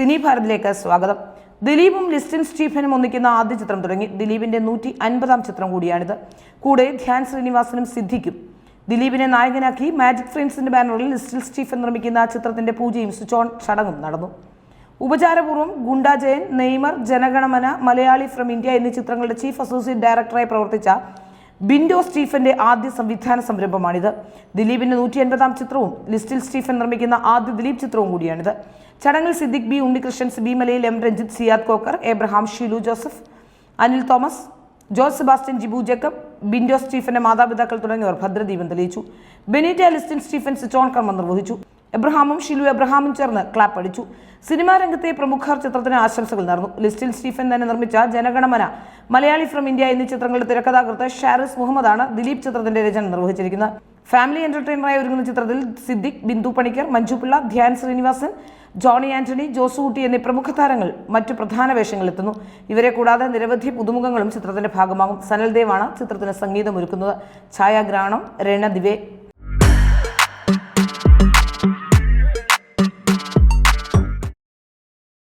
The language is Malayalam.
സിനി ഭാരതിലേക്ക് സ്വാഗതം. ദിലീപും ലിസ്റ്റിൻ സ്റ്റീഫനും ഒന്നിക്കുന്ന ആദ്യ ചിത്രം തുടങ്ങി. ദിലീപിന്റെ നൂറ്റി അൻപതാം ചിത്രം കൂടിയാണിത്. കൂടെ ധ്യാൻ ശ്രീനിവാസനും സിദ്ധിക്കും. ദിലീപിനെ നായകനാക്കി മാജിക് ഫ്രെയിംസിന്റെ ബാനറിൽ ലിസ്റ്റിൽ സ്റ്റീഫൻ നിർമ്മിക്കുന്ന ചിത്രത്തിന്റെ പൂജയും സ്വിച്ച് ഓൺ ചടങ്ങും നടന്നു. ഉപചാരപൂർവം Gunda Jayan Neymar Jana Gana Mana Malayali from India എന്നീ ചിത്രങ്ങളുടെ ചീഫ് അസോസിയേറ്റ് ഡയറക്ടറായി പ്രവർത്തിച്ച ബിൻഡോ സ്റ്റീഫന്റെ ആദ്യ സംവിധാന സംരംഭമാണിത്. ദിലീപിന്റെ നൂറ്റി അൻപതാം ചിത്രവും ലിസ്റ്റിൽ സ്റ്റീഫൻ നിർമ്മിക്കുന്ന ആദ്യ ദിലീപ് ചിത്രവും കൂടിയാണിത്. ചടങ്ങിൽ Siddique B Unnikrishnan B Malayil M Ranjith Siyad Koker Abraham Sheelu Joseph Anil Thomas Jose Sebastian Jibu Jacob Bindo സ്റ്റീഫന്റെ മാതാപിതാക്കൾ തുടങ്ങിയവർ ഭദ്രദീപം തെളിയിച്ചു. ബെനീറ്റ ലിസ്റ്റിൻ സ്റ്റീഫൻ സിച്ചോൺ കർമ്മം നിർവഹിച്ചു. എബ്രഹാമും ഷിലു എബ്രഹാമും ചേർന്ന് ക്ലാപ്പ് അടിച്ചു. സിനിമാ രംഗത്തെ പ്രമുഖർ ചിത്രത്തിന് ആശംസകൾ നേർന്നു. ലിസ്റ്റിൽ സ്റ്റീഫൻ തന്നെ നിർമ്മിച്ച ജനഗണമന മലയാളി ഫ്രം ഇന്ത്യ എന്നീ ചിത്രങ്ങളുടെ തിരക്കഥാകൃത്ത് ഷാരിസ് മുഹമ്മദാണ് ദിലീപ് ചിത്രത്തിന്റെ രചന നിർവഹിച്ചിരിക്കുന്നത്. ഫാമിലി എന്റർടൈനറായി ഒരുങ്ങുന്ന ചിത്രത്തിൽ സിദ്ദിഖ് ബിന്ദു പണിക്കർ മഞ്ജുപിള്ള ധ്യാൻ ശ്രീനിവാസൻ ജോണി ആന്റണി ജോസൂട്ടി എന്നീ പ്രമുഖ താരങ്ങൾ മറ്റു പ്രധാന വേഷങ്ങളിലെത്തുന്നു ഇവരെ കൂടാതെ നിരവധി പുതുമുഖങ്ങളും ചിത്രത്തിന്റെ ഭാഗമാകും. സനൽദേവാണ് ചിത്രത്തിന് സംഗീതമൊരുക്കുന്നത്. ഛായാഗ്രഹണം രേണ ദിവേ